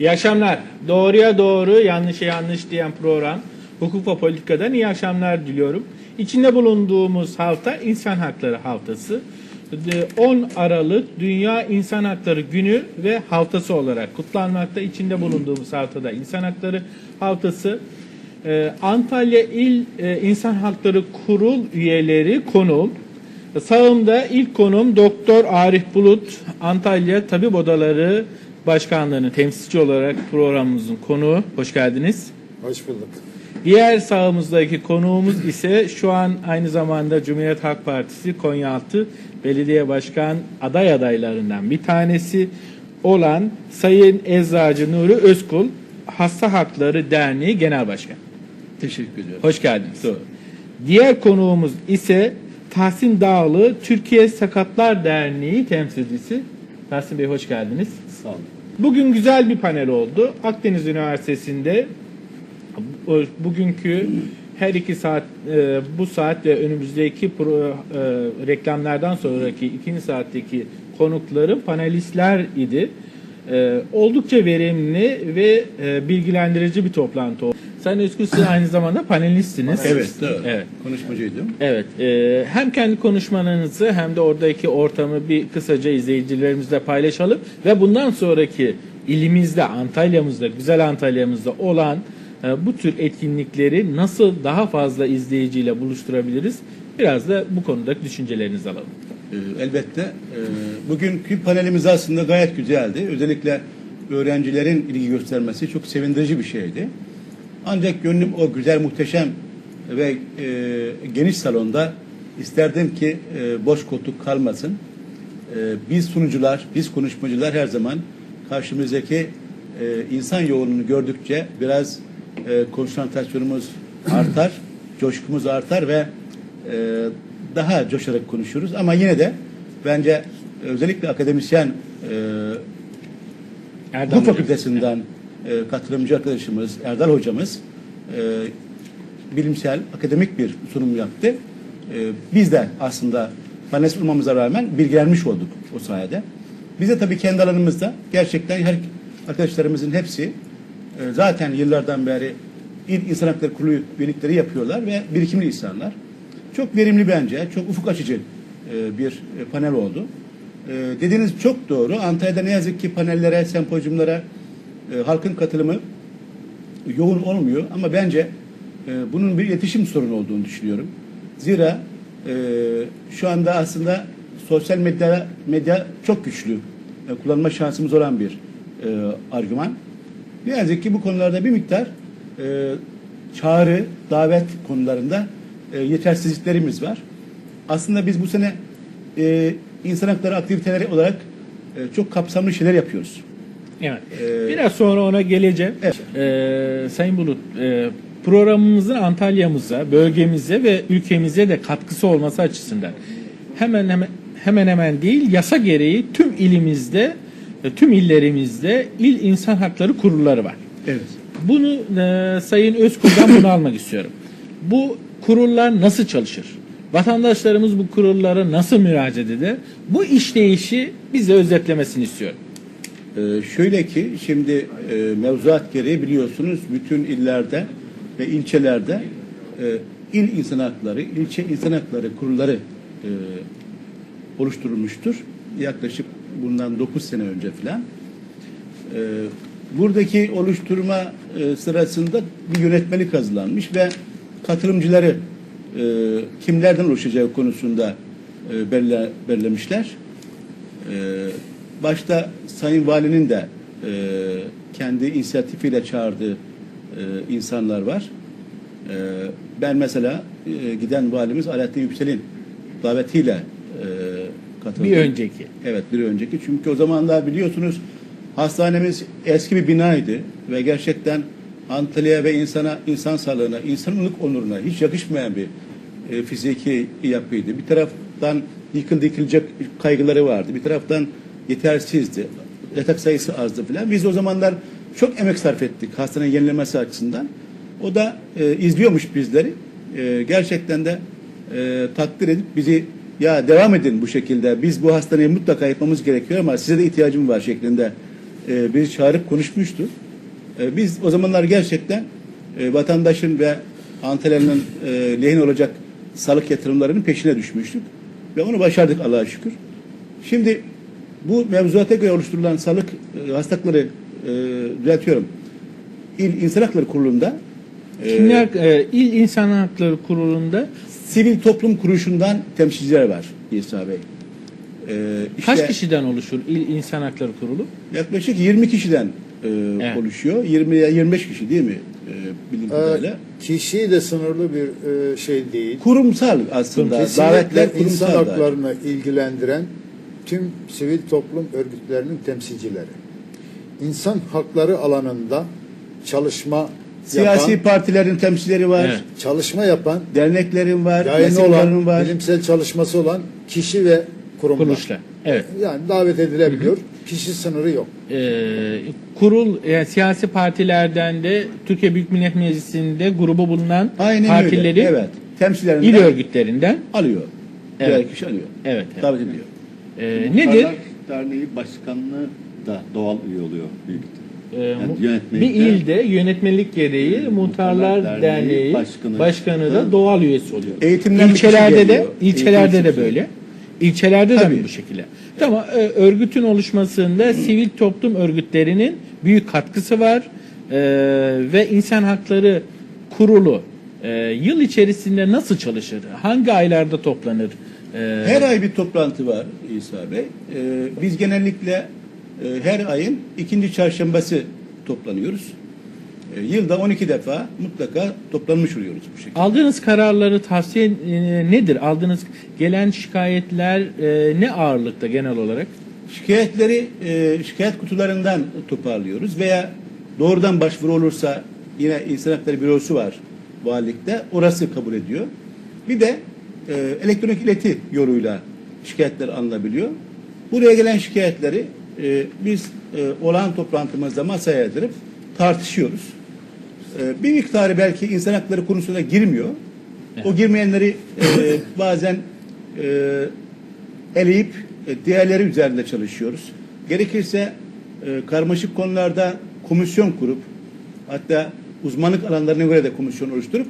İyi akşamlar. Doğruya doğru, yanlışa yanlış diyen program Hukuk ve Politika'dan iyi akşamlar diliyorum. İçinde bulunduğumuz hafta İnsan Hakları Haftası. Ee, 10 Aralık Dünya İnsan Hakları Günü ve haftası olarak kutlanmakta. İçinde bulunduğumuz haftada İnsan Hakları Haftası. Ee, Antalya İl e, İnsan Hakları Kurul üyeleri konuğum. Sağımda ilk konum Doktor Arif Bulut, Antalya Tabip Odaları Başkanlığı'nın temsilci olarak programımızın konuğu. Hoş geldiniz. Hoş bulduk. Diğer sağımızdaki konuğumuz ise şu an aynı zamanda Cumhuriyet Halk Partisi Konyaaltı Belediye Başkan aday adaylarından bir tanesi olan Sayın Eczacı Nuri Özkul, Hasta Hakları Derneği Genel Başkan. Teşekkür ediyorum. Hoş geldiniz. Diğer konuğumuz ise Tahsin Dağlı, Türkiye Sakatlar Derneği temsilcisi. Tahsin Bey hoş geldiniz. Bugün güzel bir panel oldu. Akdeniz Üniversitesi'nde bugünkü her iki saat e, bu saat ve önümüzdeki e, reklamlardan sonraki ikinci saatteki konuklarım panelistler idi. E, oldukça verimli ve e, bilgilendirici bir toplantı oldu. Sayın Özgür siz aynı zamanda panelistsiniz. Evet, doğru. Evet. Konuşmacıydım. Evet, e, hem kendi konuşmanızı hem de oradaki ortamı bir kısaca izleyicilerimizle paylaşalım ve bundan sonraki ilimizde, Antalya'mızda, güzel Antalya'mızda olan e, bu tür etkinlikleri nasıl daha fazla izleyiciyle buluşturabiliriz? Biraz da bu konudaki düşüncelerinizi alalım. Ee, elbette. e, bugünkü panelimiz aslında gayet güzeldi. Özellikle öğrencilerin ilgi göstermesi çok sevindirici bir şeydi. Ancak gönlüm o güzel, muhteşem ve e, geniş salonda isterdim ki e, boş koltuk kalmasın. E, biz sunucular, biz konuşmacılar her zaman karşımızdaki insan yoğunluğunu gördükçe biraz konsantrasyonumuz artar, coşkumuz artar ve daha coşarak konuşuruz. Ama yine de bence özellikle akademisyen e, Erdem Hukuk. Fakültesinden e, katılımcı arkadaşımız Erdal hocamız e, bilimsel, akademik bir sunum yaptı. E, biz de aslında panelist olmamıza rağmen bilgilenmiş olduk o sayede. Biz de tabii kendi alanımızda gerçekten her arkadaşlarımızın hepsi e, zaten yıllardan beri İl İnsan Hakları Kurulu üyelikleri yapıyorlar ve birikimli insanlar. Çok verimli bence, çok ufuk açıcı e, bir e, panel oldu. E, dediğiniz çok doğru. Antalya'da ne yazık ki panellere, sempozyumlara halkın katılımı yoğun olmuyor ama bence bunun bir iletişim sorunu olduğunu düşünüyorum. Zira şu anda aslında sosyal medya medya çok güçlü. Kullanma şansımız olan bir argüman. Ne yazık ki bu konularda bir miktar çağrı, davet konularında e, yetersizliklerimiz var. Aslında biz bu sene e, insan hakları aktiviteleri olarak e, çok kapsamlı şeyler yapıyoruz. Evet. Ee, Biraz sonra ona geleceğim. Evet. Ee, Sayın Bulut, e, programımızın Antalya'mıza, bölgemize ve ülkemize de katkısı olması açısından hemen hemen hemen hemen değil yasa gereği tüm ilimizde, e, tüm illerimizde il insan hakları kurulları var. Evet. Bunu e, Sayın Özkul'dan bunu almak istiyorum. Bu kurullar nasıl çalışır? Vatandaşlarımız bu kurullara nasıl müracaat eder? Bu işleyişi bize özetlemesini istiyorum. Ee, şöyle ki şimdi e, mevzuat gereği biliyorsunuz bütün illerde ve ilçelerde e, il insan hakları, ilçe insan hakları kurulları e, oluşturulmuştur. Yaklaşık bundan 9 sene önce filan. E, buradaki oluşturma e, sırasında bir yönetmelik hazırlanmış ve katılımcıları e, kimlerden oluşacağı konusunda e, belirle, belirlemişler. Ee, başta Sayın Valinin de e, kendi inisiyatifiyle çağırdığı e, insanlar var. E, ben mesela e, giden valimiz Alaaddin Yüksel'in davetiyle e, katıldım. Bir önceki. Evet bir önceki. Çünkü o zamanlar biliyorsunuz hastanemiz eski bir binaydı ve gerçekten Antalya ve insana, insan sağlığına, insanlık onuruna hiç yakışmayan bir e, fiziki yapıydı. Bir taraftan yıkıldı yıkılacak kaygıları vardı. Bir taraftan yetersizdi. Yatak sayısı azdı filan. Biz o zamanlar çok emek sarf ettik hastanenin yenilemesi açısından. O da e, izliyormuş bizleri. E, gerçekten de e, takdir edip bizi ya devam edin bu şekilde. Biz bu hastaneyi mutlaka yapmamız gerekiyor ama size de ihtiyacım var şeklinde e, bizi çağırıp konuşmuştu. E, biz o zamanlar gerçekten e, vatandaşın ve Antalya'nın e, lehine olacak sağlık yatırımlarının peşine düşmüştük. Ve onu başardık Allah'a şükür. Şimdi bu mevzuata göre oluşturulan sağlık e, hastalıkları e, düzeltiyorum. İl İnsan Hakları Kurulu'nda e, Kimler e, İl İnsan Hakları Kurulu'nda sivil toplum kuruluşundan temsilciler var İsa Bey. E, işte kaç kişiden oluşur İl İnsan Hakları Kurulu? Yaklaşık 20 kişiden e, Evet. oluşuyor. 20 ya 25 kişi değil mi? E, bildiğim Ee, kadarıyla. kişi de sınırlı bir e, şey değil. Kurumsal aslında. Kesinlikle Davetler insan kurumsal. da. haklarını ilgilendiren tüm sivil toplum örgütlerinin temsilcileri. İnsan hakları alanında çalışma Siyasi yapan, partilerin temsilcileri var. Evet. çalışma yapan, Derneklerin var. mesleklerin olan, var. bilimsel çalışması olan kişi ve kurumlar. Kuruluşlar. Evet. Yani davet edilebiliyor. Kişi sınırı yok. Ee, kurul yani siyasi partilerden de Türkiye Büyük Millet Meclisi'nde grubu bulunan Aynen partileri öyle. Evet. Temsilcilerini il de örgütlerinden alıyor. Evet. Diğer kişi alıyor. evet, evet. Davet ediyor. Ee, nedir? Muhtarlar Derneği Başkanlığı da doğal üye oluyor büyük. Ee, Yani bir ilde yönetmelik gereği Muhtarlar Muhtarlar Derneği, Derneği başkanı, Başkanı da doğal üyesi oluyor. Eğitimden ilçelerde de ilçelerde Eğitim de böyle. İlçelerde de Tabii. mi bu şekilde? Tamam e, örgütün oluşmasında sivil toplum örgütlerinin büyük katkısı var. Ee, ve insan hakları kurulu e, yıl içerisinde nasıl çalışır? Hangi aylarda toplanır? Ee, Her ay bir toplantı var İsa Bey. Ee, biz genellikle e, her ayın ikinci çarşambası toplanıyoruz. E, yılda 12 defa mutlaka toplanmış oluyoruz bu şekilde. Aldığınız kararları tavsiye e, nedir? Aldığınız gelen şikayetler e, ne ağırlıkta genel olarak? Şikayetleri e, şikayet kutularından toparlıyoruz veya doğrudan başvuru olursa yine İnsan Hakları Bürosu var valilikte. Orası kabul ediyor. Bir de e, elektronik ileti yoluyla şikayetler alınabiliyor. Buraya gelen şikayetleri e, biz e, olağan toplantımızda masaya yatırıp tartışıyoruz. E, bir miktarı belki insan hakları konusuna girmiyor. O girmeyenleri e, bazen e, eleyip e, diğerleri üzerinde çalışıyoruz. Gerekirse e, karmaşık konularda komisyon kurup hatta uzmanlık alanlarına göre de komisyon oluşturup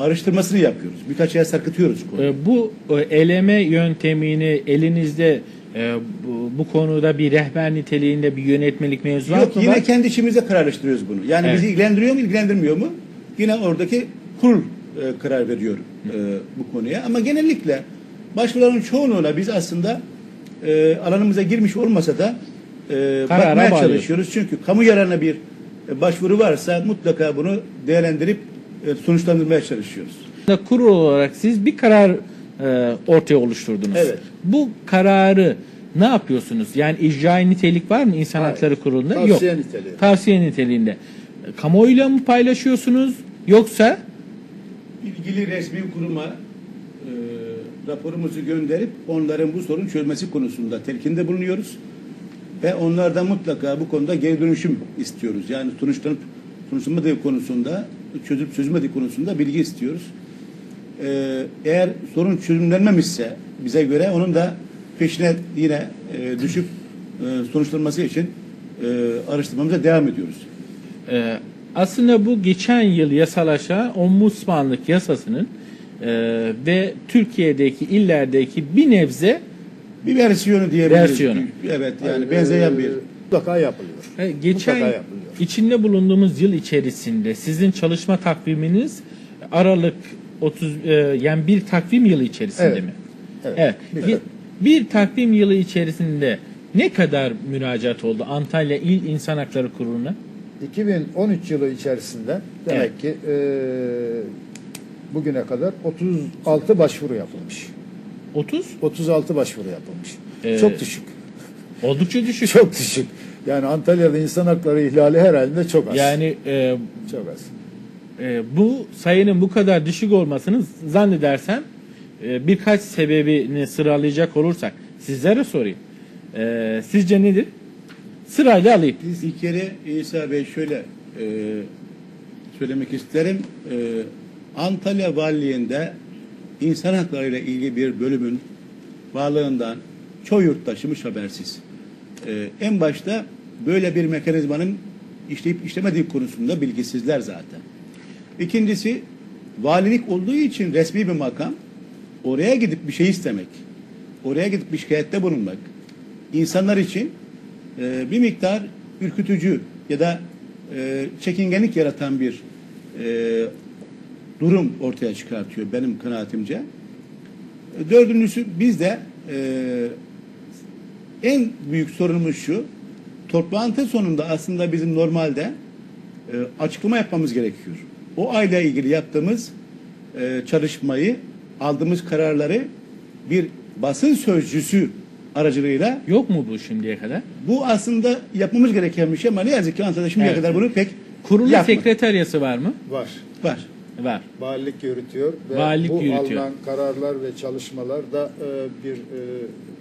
araştırmasını yapıyoruz. Birkaç yer sarkıtıyoruz konuyu. E, bu eleme yöntemini elinizde e, bu, bu konuda bir rehber niteliğinde bir yönetmelik mevzuat Yok mı yine var? kendi içimizde kararlaştırıyoruz bunu. Yani Evet. bizi ilgilendiriyor mu ilgilendirmiyor mu? Yine oradaki kurul e, karar veriyor e, bu konuya. Ama genellikle başvuruların çoğunluğuna biz aslında e, alanımıza girmiş olmasa da e, Karara bakmaya bağlıyoruz. çalışıyoruz. Çünkü kamu yararına bir e, başvuru varsa mutlaka bunu değerlendirip e, sonuçlandırmaya çalışıyoruz. Kurul olarak siz bir karar e, ortaya oluşturdunuz. Evet. Bu kararı ne yapıyorsunuz? Yani icra nitelik var mı İnsan Hayır. Hakları Kurulu'nda? Tavsiye Yok. niteliği. Tavsiye niteliğinde. Kamuoyuyla mı paylaşıyorsunuz yoksa ilgili resmi kuruma e, raporumuzu gönderip onların bu sorun çözmesi konusunda telkinde bulunuyoruz. Ve onlardan mutlaka bu konuda geri dönüşüm istiyoruz. Yani sonuçlanıp sonuçlanmadığı konusunda, çözüp çözülmediği konusunda bilgi istiyoruz. E, eğer sorun çözümlenmemişse bize göre onun da peşine yine e, düşüp e, sonuçlanması için e, araştırmamıza devam ediyoruz. Ee, aslında bu geçen yıl yasalaşan ombudsmanlık yasasının e, ve Türkiye'deki illerdeki bir nebze Bir versiyonu diyebiliriz. Versiyonu. Evet yani benzeyen bir Ee, Mutlaka yapılıyor. e, geçen Mutlaka yapılıyor. içinde bulunduğumuz yıl içerisinde sizin çalışma takviminiz Aralık 30 e, yani bir takvim yılı içerisinde Evet. mi? Evet. Evet. Bir Bir, bir takvim yılı içerisinde ne kadar müracaat oldu Antalya İl İnsan Hakları Kurulu'na? 2013 yılı içerisinde demek ki e, bugüne kadar 36 başvuru yapılmış. 30? 36 başvuru yapılmış. Ee, Çok düşük. Oldukça düşük. Çok düşük. Yani Antalya'da insan hakları ihlali herhalde çok az. Yani e, çok az. E, bu sayının bu kadar düşük olmasını zannedersem e, birkaç sebebini sıralayacak olursak sizlere sorayım. E, sizce nedir? Sırayla alayım. Bir kere İsa Bey şöyle e, söylemek isterim. E, Antalya Valiliğinde insan hakları ile ilgili bir bölümün varlığından çoğu yurttaşımız habersiz. E, en başta böyle bir mekanizmanın işleyip işlemediği konusunda bilgisizler zaten. İkincisi valilik olduğu için resmi bir makam oraya gidip bir şey istemek, oraya gidip bir şikayette bulunmak insanlar için e, bir miktar ürkütücü ya da e, çekingenlik yaratan bir e, durum ortaya çıkartıyor benim kanaatimce. Dördüncüsü bizde e, en büyük sorunumuz şu. Toplantı sonunda aslında bizim normalde e, açıklama yapmamız gerekiyor. O ayla ilgili yaptığımız e, çalışmayı, aldığımız kararları bir basın sözcüsü aracılığıyla Yok mu bu şimdiye kadar? bu aslında yapmamız gereken bir şey ama ne yazık ki Antalya'da şimdiye Evet. kadar bunu pek Kurulu yapmadı. sekreteryası var mı? Var. Var. Var. Valilik yürütüyor ve Valilik bu yürütüyor. alınan kararlar ve çalışmalar da e, bir e,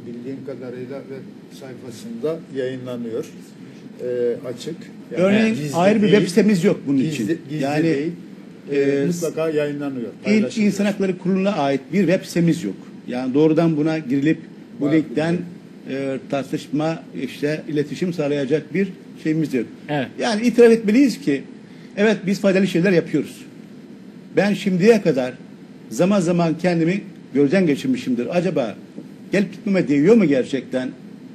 bildiğim kadarıyla web sayfasında yayınlanıyor. E, açık. Örneğin gizli ayrı bir değil, web sitemiz yok bunun gizli, için. Gizli yani değil. E, e, mutlaka yayınlanıyor. İl. İnsan Hakları Kurulu'na ait bir web sitemiz yok. Yani doğrudan buna girilip bu Var. linkten e, tartışma, işte iletişim sağlayacak bir şeyimiz yok. Evet. Yani itiraf etmeliyiz ki evet biz faydalı şeyler yapıyoruz. Ben şimdiye kadar zaman zaman kendimi gözden geçirmişimdir. Acaba gelip gitmeme değiyor mu gerçekten?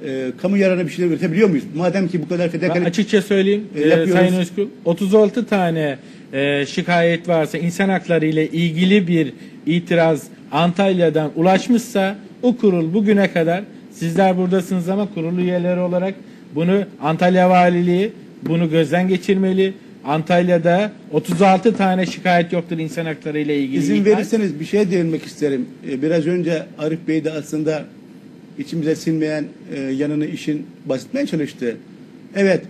E, kamu yararına bir şeyler üretebiliyor muyuz? Madem ki bu kadar Ben fedakarlık açıkça söyleyeyim E, e, yapıyoruz. Sayın Özkul 36 tane e, şikayet varsa insan hakları ile ilgili bir itiraz Antalya'dan ulaşmışsa o kurul bugüne kadar sizler buradasınız ama kurul üyeleri olarak bunu Antalya Valiliği bunu gözden geçirmeli. Antalya'da 36 tane şikayet yoktur insan hakları ile ilgili. İzin verirseniz bir şey değinmek isterim. Ee, Biraz önce Arif Bey de aslında içimize sinmeyen e, yanını işin bahsetmeye çalıştı. Evet,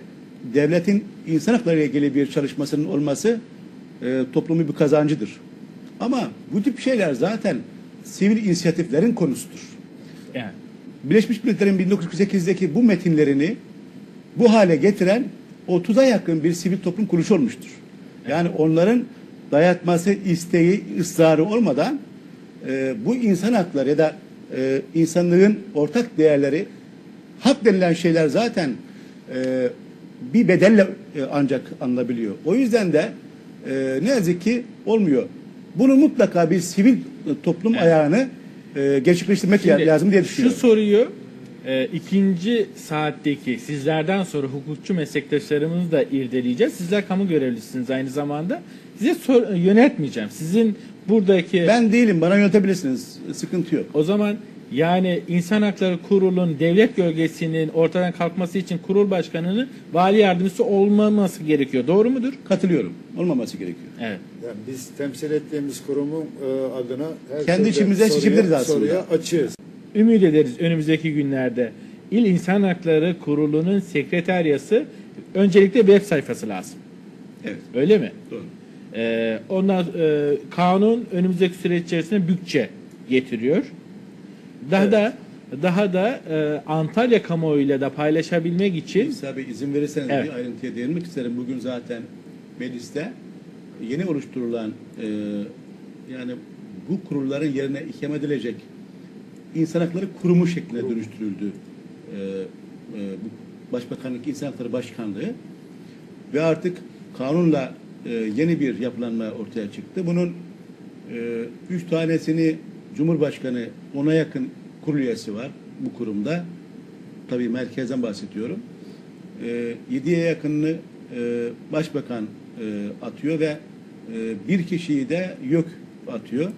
devletin insan hakları ile ilgili bir çalışmasının olması e, toplumu bir kazancıdır. Ama bu tip şeyler zaten sivil inisiyatiflerin konusudur. Yani. Birleşmiş Milletler'in 1948'deki bu metinlerini bu hale getiren 30'a yakın bir sivil toplum kuruluşu olmuştur. Yani onların dayatması, isteği, ısrarı olmadan e, bu insan hakları ya da e, insanlığın ortak değerleri hak denilen şeyler zaten e, bir bedelle e, ancak anılabiliyor. O yüzden de e, ne yazık ki olmuyor. Bunu mutlaka bir sivil e, toplum ayağını e, gerçekleştirmek Şimdi lazım diye Şu düşünüyorum. soruyu e, ikinci saatteki sizlerden sonra hukukçu meslektaşlarımızı da irdeleyeceğiz. Sizler kamu görevlisiniz aynı zamanda. Size sor, yöneltmeyeceğim. Sizin buradaki Ben değilim, bana yönetebilirsiniz. Sıkıntı yok. o zaman yani İnsan Hakları Kurulu'nun devlet gölgesinin ortadan kalkması için kurul başkanının vali yardımcısı olmaması gerekiyor. Doğru mudur? Katılıyorum. Olmaması gerekiyor. Evet. Yani biz temsil ettiğimiz kurumun e, adına her Kendi türlü içimizden soruya- seçebiliriz aslında. Soruya açığız. Ümit ederiz önümüzdeki günlerde İl İnsan Hakları Kurulu'nun sekreteryası öncelikle web sayfası lazım. Evet. Öyle mi? Doğru. Ee, ondan e, kanun önümüzdeki süreç içerisinde bütçe getiriyor. Daha da daha da e, Antalya kamuoyuyla da paylaşabilmek için İsa Bey izin verirseniz Evet. bir ayrıntıya değinmek isterim. Bugün zaten mecliste yeni oluşturulan e, yani bu kurulların yerine ikame edilecek insan hakları kurumu şekline dönüştürüldü. E, e, bu Başbakanlık İnsan Hakları Başkanlığı ve artık kanunla e, yeni bir yapılanma ortaya çıktı. Bunun e, üç tanesini Cumhurbaşkanı ona yakın kurul üyesi var bu kurumda. Tabii merkezden bahsediyorum. E, yediye yakınını e, başbakan e, atıyor ve e, bir kişiyi de YÖK atıyor.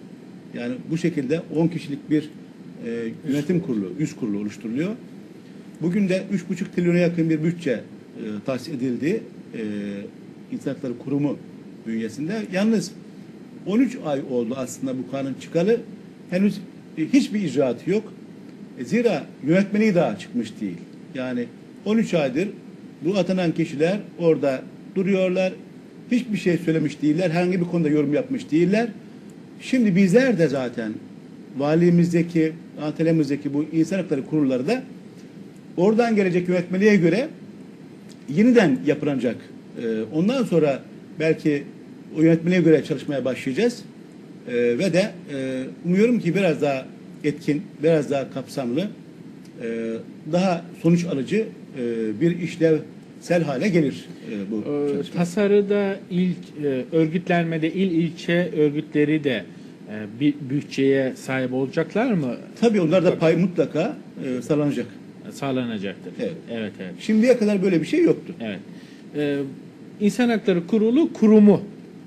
Yani bu şekilde 10 kişilik bir e, yönetim kurulu, üst kurulu oluşturuluyor. Bugün de 3,5 trilyona yakın bir bütçe e, tahsis edildi e, İnsan Hakları Kurumu bünyesinde. Yalnız 13 ay oldu aslında bu kanun çıkalı. Henüz e, hiçbir icraatı yok. E, zira yönetmeliği daha çıkmış değil. Yani 13 aydır bu atanan kişiler orada duruyorlar. Hiçbir şey söylemiş değiller. Herhangi bir konuda yorum yapmış değiller. Şimdi bizler de zaten valimizdeki, Antalya'mızdaki bu insan hakları kurulları da oradan gelecek yönetmeliğe göre yeniden yapılacak. Ee, ondan sonra belki o yönetmeliğe göre çalışmaya başlayacağız. Ee, ve de e, umuyorum ki biraz daha etkin, biraz daha kapsamlı, e, daha sonuç alıcı e, bir işlev sel hale gelir e, bu Ee, çalışma. Tasarıda ilk e, örgütlenmede il ilçe örgütleri de e, bir bütçeye sahip olacaklar mı? Tabii onlar da pay mutlaka e, sağlanacak. Sağlanacaktır. Evet. evet. evet. Şimdiye kadar böyle bir şey yoktu. Evet. Ee, İnsan Hakları Kurulu kurumu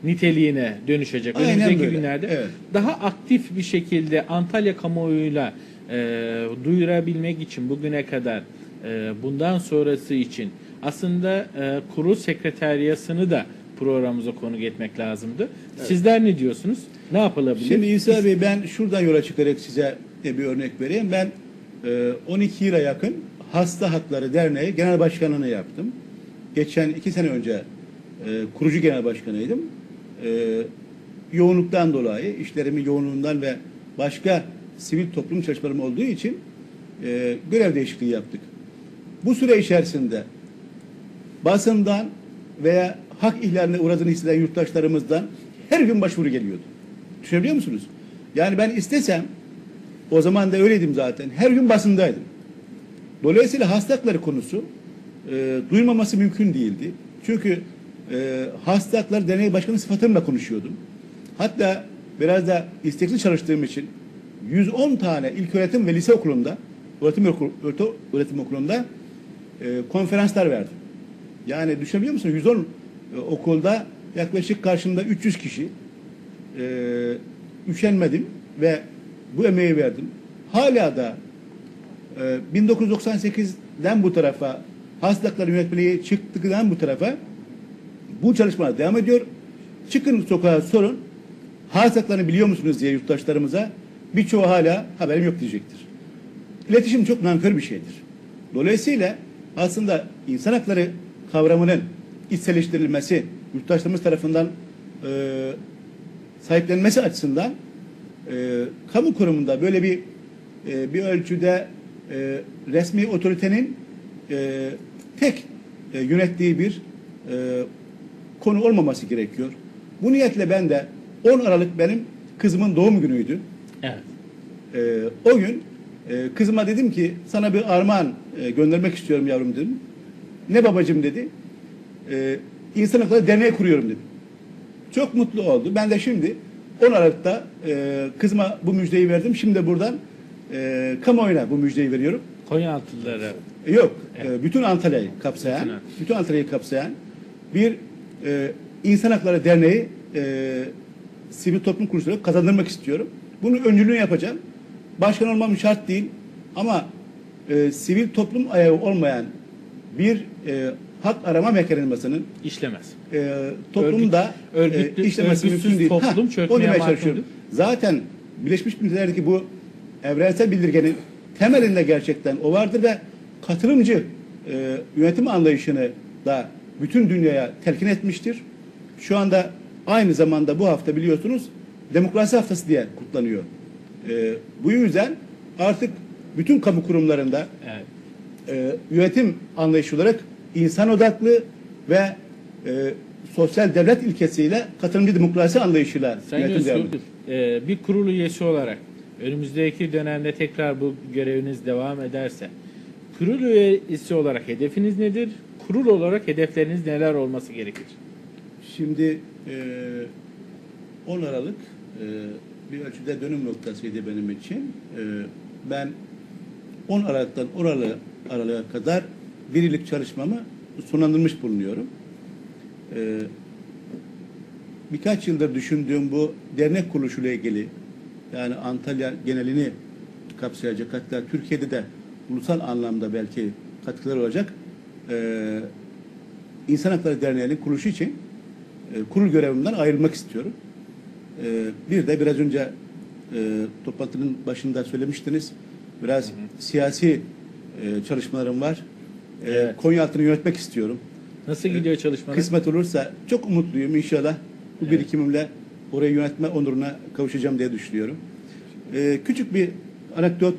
niteliğine dönüşecek. Aynen Önümüzdeki böyle. günlerde Evet. daha aktif bir şekilde Antalya kamuoyuyla e, duyurabilmek için bugüne kadar e, bundan sonrası için aslında e, kurul sekreteriyasını da programımıza konuk etmek lazımdı. Sizler ne diyorsunuz? Ne yapılabilir? Şimdi İsa Bey ben şuradan yola çıkarak size de bir örnek vereyim. Ben e, 12 yıla yakın Hasta Hakları Derneği Genel Başkanlığını yaptım. Geçen iki sene önce e, kurucu genel başkanıydım. E, yoğunluktan dolayı, işlerimin yoğunluğundan ve başka sivil toplum çalışmalarım olduğu için e, görev değişikliği yaptık. Bu süre içerisinde basından veya hak ihlaline uğradığını hisseden yurttaşlarımızdan her gün başvuru geliyordu. Düşünebiliyor musunuz? Yani ben istesem o zaman da öyleydim zaten. Her gün basındaydım. Dolayısıyla hasta hakları konusu e, duyulmaması mümkün değildi. Çünkü e, hasta hakları derneği başkanı sıfatımla konuşuyordum. Hatta biraz da istekli çalıştığım için 110 tane ilk öğretim ve lise okulunda öğretim, okul, öğretim okulunda e, konferanslar verdim. Yani düşünebiliyor musun? 110 e, okulda yaklaşık karşımda 300 kişi e, üşenmedim ve bu emeği verdim. Hala da e, 1998'den bu tarafa hastalıklar yönetmeliği çıktıktan bu tarafa bu çalışmalar devam ediyor. Çıkın sokağa sorun. Hastalıklarını biliyor musunuz diye yurttaşlarımıza birçoğu hala haberim yok diyecektir. İletişim çok nankör bir şeydir. Dolayısıyla aslında insan hakları kavramının içselleştirilmesi, yurttaşlarımız tarafından e, sahiplenmesi açısından e, kamu kurumunda böyle bir e, bir ölçüde e, resmi otoritenin e, tek e, yönettiği bir e, konu olmaması gerekiyor. Bu niyetle ben de 10 Aralık benim kızımın doğum günüydü. Evet. Ee, o gün e, kızıma dedim ki sana bir armağan e, göndermek istiyorum yavrum dedim. Ne babacım dedi. E, İnsan Hakları Derneği kuruyorum dedim. Çok mutlu oldu. Ben de şimdi 10 Aralık'ta e, kızıma bu müjdeyi verdim. Şimdi de buradan e, kamuoyuna bu müjdeyi veriyorum. Konyaaltılara E, Yok. e, bütün Antalya'yı kapsayan, Bütün bütün, Antalya. Antalya'yı kapsayan bir e, İnsan Hakları Derneği e, sivil toplum kuruluşları kazandırmak istiyorum. Bunun öncülüğünü yapacağım. Başkan olmam şart değil ama e, sivil toplum ayağı olmayan bir e, hak arama mekanizmasının işlemez. e, toplumda Örgüt- örgütlü- e, işlemesi mümkün değil. toplum Ha, çökmeye demeye çalışıyorum. Zaten Birleşmiş Milletler'deki bu evrensel bildirgenin temelinde gerçekten o vardır ve katılımcı e, yönetim anlayışını da bütün dünyaya telkin etmiştir. Şu anda aynı zamanda bu hafta biliyorsunuz demokrasi haftası diye kutlanıyor. E, bu yüzden artık bütün kamu kurumlarında Evet. e, yönetim anlayışı olarak insan odaklı ve e, sosyal devlet ilkesiyle katılımcı demokrasi anlayışıyla Sayın yönetim e, bir kurul üyesi olarak önümüzdeki dönemde tekrar bu göreviniz devam ederse kurul üyesi olarak hedefiniz nedir? Kurul olarak hedefleriniz neler olması gerekir? Şimdi e, 10 Aralık e, bir ölçüde dönüm noktasıydı benim için. E, ben 10 Aralık'tan 10 Aralık'a, Aralık'a kadar bir çalışmamı sonlandırmış bulunuyorum. E, birkaç yıldır düşündüğüm bu dernek kuruluşuyla ilgili yani Antalya genelini kapsayacak hatta Türkiye'de de ulusal anlamda belki katkılar olacak e, İnsan Hakları Derneği'nin kuruluşu için e, kurul görevimden ayrılmak istiyorum. E, bir de biraz önce e, toplantının başında söylemiştiniz. Biraz siyasi e, çalışmalarım var. E, Evet. Konyaaltı'nı yönetmek istiyorum. Nasıl gidiyor çalışmalar? Kısmet olursa çok umutluyum inşallah. Bu birikimimle orayı yönetme onuruna kavuşacağım diye düşünüyorum. Ee, küçük bir anekdot.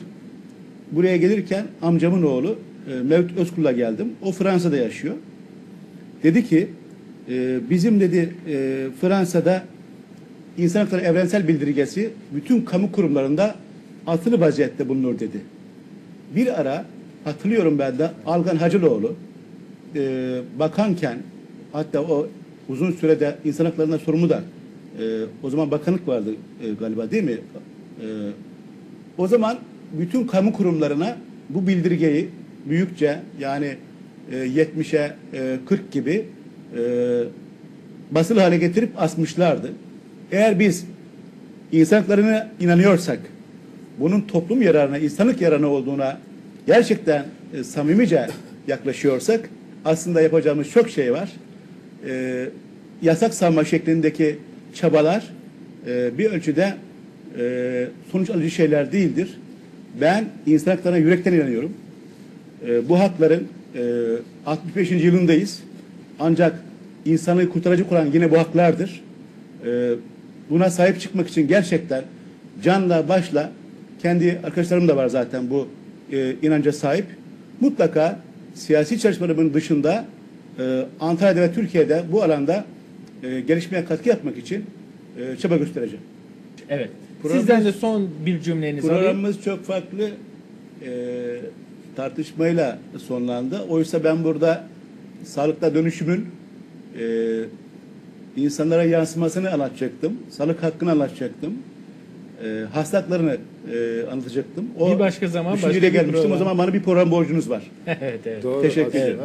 Buraya gelirken amcamın oğlu e, Mevlüt Özkul'la geldim. O Fransa'da yaşıyor. Dedi ki e, bizim dedi e, Fransa'da İnsan Hakları Evrensel Bildirgesi bütün kamu kurumlarında atılı vaziyette bulunur dedi. Bir ara hatırlıyorum ben de Algan Hacıloğlu e, bakanken hatta o uzun sürede insan haklarından sorumlu da e, o zaman bakanlık vardı e, galiba değil mi? E, o zaman bütün kamu kurumlarına bu bildirgeyi büyükçe yani e, 70'e e, 40 gibi e, basılı hale getirip asmışlardı. Eğer biz insan inanıyorsak, bunun toplum yararına, insanlık yararına olduğuna gerçekten e, samimice yaklaşıyorsak aslında yapacağımız çok şey var. E, yasak sanma şeklindeki çabalar e, bir ölçüde e, sonuç alıcı şeyler değildir. Ben insan haklarına yürekten inanıyorum. E, bu hakların e, 65. yılındayız. Ancak insanı kurtarıcı olan yine bu haklardır. E, buna sahip çıkmak için gerçekten canla başla kendi arkadaşlarım da var zaten bu e, inanca sahip. Mutlaka siyasi çalışmalarımın dışında e, Antalya'da ve Türkiye'de bu alanda e, gelişmeye katkı yapmak için e, çaba göstereceğim. Evet. Programımız- Sizden de son bir cümlenizi alayım. Programımız çok farklı e, tartışmayla sonlandı. Oysa ben burada sağlıkta dönüşümün e, insanlara yansımasını anlatacaktım. Sağlık hakkını anlatacaktım. E, hastalıklarını e, anlatacaktım. O Bir başka zaman başka bir gelmiştim. O program. zaman bana bir program borcunuz var. evet, evet. Doğru, Teşekkür ederim.